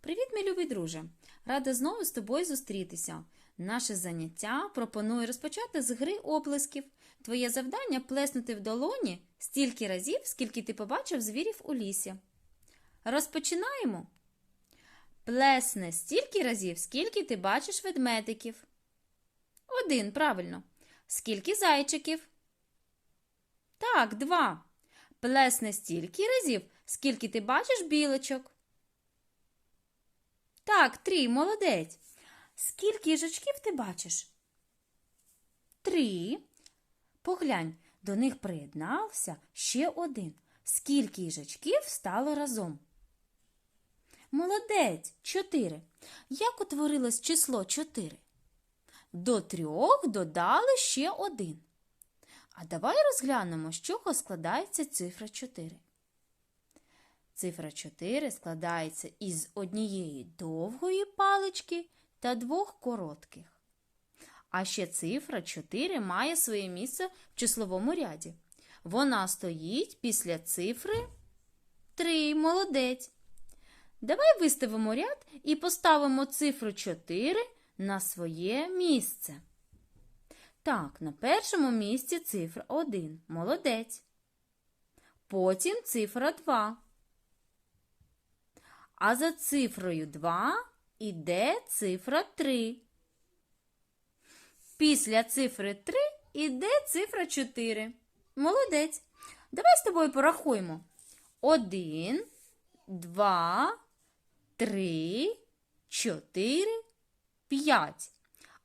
Привіт, мій любий друже! Рада знову з тобою зустрітися. Наше заняття пропоную розпочати з гри оплесків. Твоє завдання плеснути в долоні стільки разів, скільки ти побачив звірів у лісі. Розпочинаємо. Плесне стільки разів, скільки ти бачиш ведмедиків. Один, правильно. Скільки зайчиків? Так, два. Плесне стільки разів, скільки ти бачиш білочок. Так, три, молодець. Скільки їжачків ти бачиш? Три. Поглянь, до них приєднався ще один. Скільки їжачків стало разом? Молодець, чотири. Як утворилось число чотири? До трьох додали ще один. А давай розглянемо, з чого складається цифра 4. Цифра 4 складається із однієї довгої палички та двох коротких. А ще цифра 4 має своє місце в числовому ряді. Вона стоїть після цифри 3. Молодець. Давай виставимо ряд і поставимо цифру 4 на своє місце. Так, на першому місці цифра 1. Молодець. Потім цифра 2. А за цифрою 2 іде цифра 3. Після цифри 3 іде цифра 4. Молодець. Давай з тобою порахуємо. 1, 2, 3, 4, 5.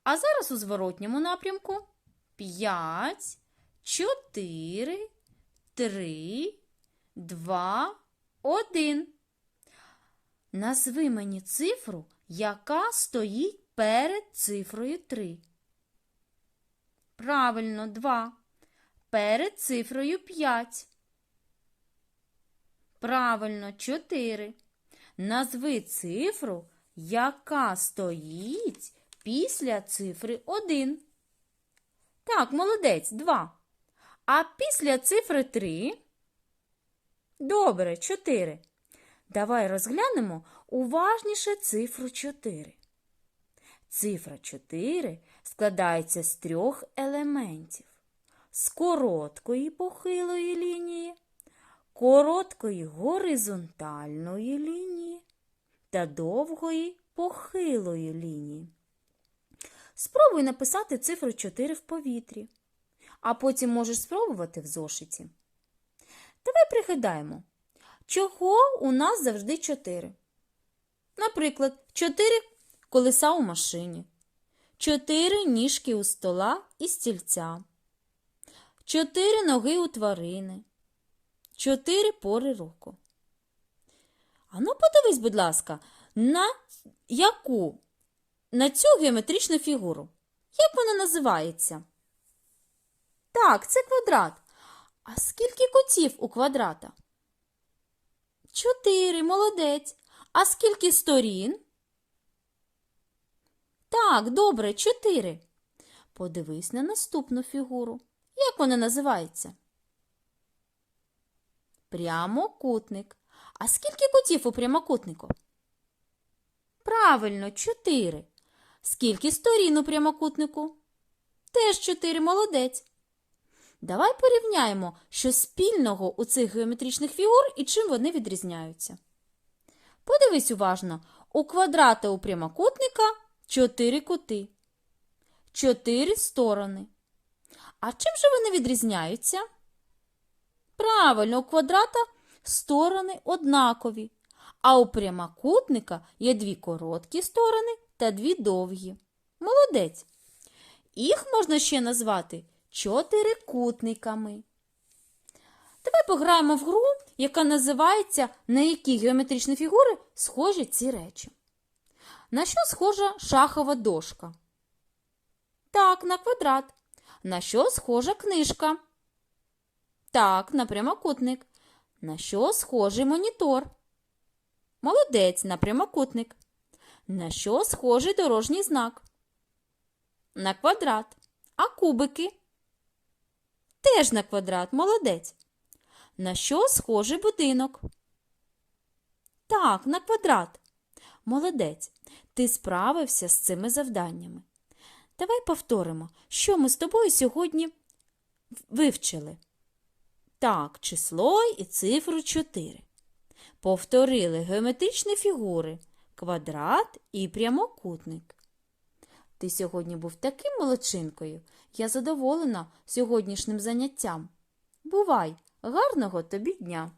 А зараз у зворотньому напрямку 5, 4, 3, 2, 1. Назви мені цифру, яка стоїть перед цифрою 3. Правильно, 2. Перед цифрою 5. Правильно, 4. Назви цифру, яка стоїть після цифри 1. Так, молодець, 2. А після цифри 3. Добре, 4. Давай розглянемо уважніше цифру 4. Цифра 4 складається з трьох елементів: з короткої похилої лінії, короткої горизонтальної лінії та довгої похилої лінії. Спробуй написати цифру 4 в повітрі, а потім можеш спробувати в зошиті. Давай пригадаємо, чого у нас завжди 4. Наприклад, 4 колеса у машині, 4 ніжки у стола і стільця, 4 ноги у тварини, 4 пори року. Ану, подивись, будь ласка, на яку на цю геометричну фігуру. Як вона називається? Так, це квадрат. А скільки кутів у квадрата? Чотири, молодець. А скільки сторін? Так, добре, чотири. Подивись на наступну фігуру. Як вона називається? Прямокутник. А скільки кутів у прямокутнику? Правильно, чотири. Скільки сторін у прямокутнику? Теж чотири, молодець. Давай порівняємо, що спільного у цих геометричних фігур і чим вони відрізняються. Подивись уважно, у квадрата у прямокутника чотири кути, чотири сторони. А чим же вони відрізняються? Правильно, у квадрата сторони однакові, а у прямокутника є дві короткі сторони та дві довгі. Молодець. Їх можна ще назвати чотирикутниками. Давай пограємо в гру, яка називається На які геометричні фігури схожі ці речі. На що схожа шахова дошка? Так, на квадрат. На що схожа книжка? Так, на прямокутник. На що схожий монітор? Молодець на прямокутник. На що схожий дорожній знак? На квадрат. А кубики? Теж на квадрат, молодець. На що схожий будинок? Так, на квадрат. Молодець, ти справився з цими завданнями. Давай повторимо, що ми з тобою сьогодні вивчили. Так, число і цифру 4. Повторили геометричні фігури квадрат і прямокутник. Ти сьогодні був таким молодчинкою. Я задоволена сьогоднішнім заняттям. Бувай, гарного тобі дня!